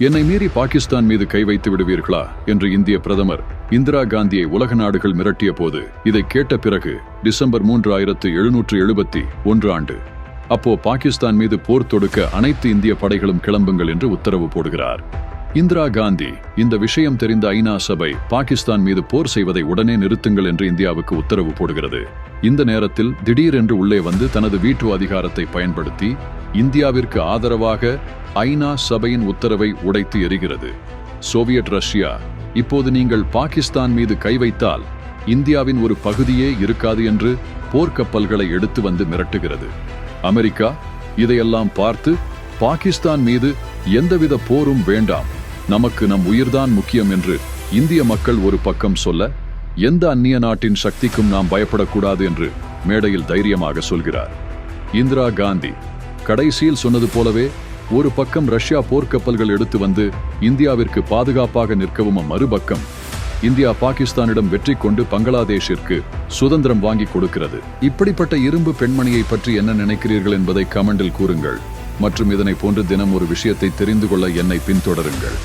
என்னை மீறி பாகிஸ்தான் மீது கை வைத்து விடுவீர்களா? என்று இந்திய பிரதமர் இந்திரா காந்தியை உலக நாடுகள் மிரட்டிய போது இதை கேட்ட பிறகு டிசம்பர் மூன்று ஆயிரத்து எழுநூற்று எழுபத்தி ஒன்று ஆண்டு. அப்போ பாகிஸ்தான் மீது போர் தொடுக்க அனைத்து இந்திய படைகளும் கிளம்புங்கள் என்று உத்தரவு போடுகிறார். இந்திரா காந்தி இந்த விஷயம் தெரிந்த ஐநா சபை பாகிஸ்தான் மீது போர் செய்வதை உடனே நிறுத்துங்கள் என்று இந்தியாவுக்கு உத்தரவு போடுகிறது. இந்த நேரத்தில் திடீரென்று உள்ளே வந்து தனது வீட்டு அதிகாரத்தை பயன்படுத்தி இந்தியாவிற்கு ஆதரவாக ஐநா சபையின் உத்தரவை உடைத்து எறிகிறது சோவியத் ரஷ்யா இப்போது நீங்கள் பாகிஸ்தான் மீது கை வைத்தால் இந்தியாவின் ஒரு பகுதியே இருக்காது என்று போர்க்கப்பல்களை எடுத்து வந்து மிரட்டுகிறது. அமெரிக்கா இதையெல்லாம் பார்த்து பாகிஸ்தான் மீது எந்தவித போரும் வேண்டாம் நமக்கு நம் உயிர்தான் முக்கியம் என்று இந்திய மக்கள் ஒரு பக்கம் சொல்ல எந்த அந்நிய நாட்டின் சக்திக்கும் நாம் பயப்படக்கூடாது என்று மேடையில் தைரியமாக சொல்கிறார். இந்திரா காந்தி கடைசியில் சொன்னது போலவே ஒரு பக்கம் ரஷ்யா போர்க்கப்பல்கள் எடுத்து வந்து இந்தியாவிற்கு பாதுகாப்பாக நிற்கவும் மறுபக்கம் இந்தியா பாகிஸ்தானிடம் வெற்றி கொண்டு பங்களாதேஷிற்கு சுதந்திரம் வாங்கி கொடுக்கிறது. இப்படிப்பட்ட இரும்பு பெண்மணியை பற்றி என்ன நினைக்கிறீர்கள் என்பதை கமெண்டில் கூறுங்கள். மற்றும் இதனை போன்று தினம் ஒரு விஷயத்தை தெரிந்து கொள்ள என்னை பின்தொடருங்கள்.